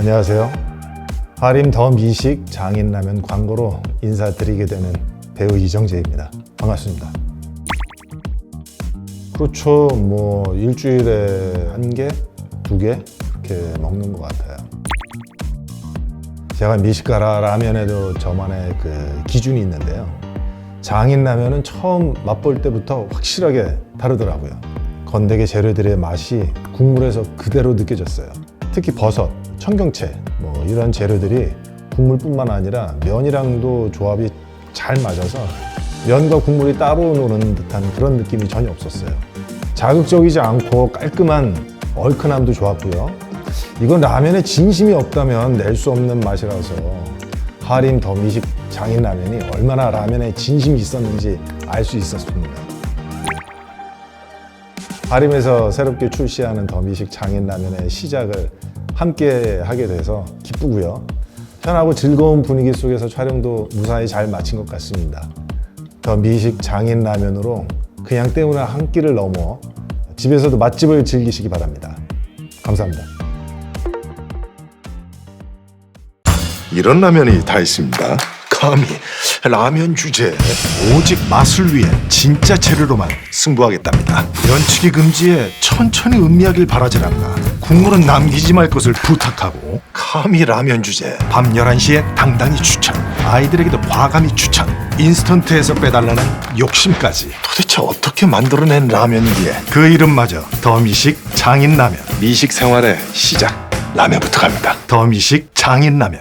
안녕하세요. 하림 더 미식 장인라면 광고로 인사드리게 되는 배우 이정재입니다. 반갑습니다. 그렇죠. 뭐 일주일에 한 개, 두개 그렇게 먹는 것 같아요. 제가 미식가라 라면에도 저만의 그 기준이 있는데요. 장인라면은 처음 맛볼 때부터 확실하게 다르더라고요. 건더기 재료들의 맛이 국물에서 그대로 느껴졌어요. 특히 버섯, 청경채 뭐 이런 재료들이 국물뿐만 아니라 면이랑도 조합이 잘 맞아서 면과 국물이 따로 노는 듯한 그런 느낌이 전혀 없었어요. 자극적이지 않고 깔끔한 얼큰함도 좋았고요. 이건 라면에 진심이 없다면 낼 수 없는 맛이라서 하림 더 미식 장인 라면이 얼마나 라면에 진심이 있었는지 알 수 있었습니다. 하림에서 새롭게 출시하는 더 미식 장인 라면의 시작을 함께 하게 돼서 기쁘고요. 편하고 즐거운 분위기 속에서 촬영도 무사히 잘 마친 것 같습니다. 더 미식 장인 라면으로 그냥 때우나 한 끼를 넘어 집에서도 맛집을 즐기시기 바랍니다. 감사합니다. 이런 라면이 다 있습니다. 감히 라면 주제 오직 맛을 위해 진짜 재료로만 승부하겠답니다. 면치기 금지에 천천히 음미하길 바라질 않나 국물은 남기지 말 것을 부탁하고 감히 라면 주제. 밤 11시에 당당히 추천 아이들에게도 과감히 추천 인스턴트에서 빼달라는 욕심까지. 도대체 어떻게 만들어낸 라면이기에? 그 이름마저 더미식 장인라면. 미식 생활의 시작. 라면부터 갑니다. 더미식 장인라면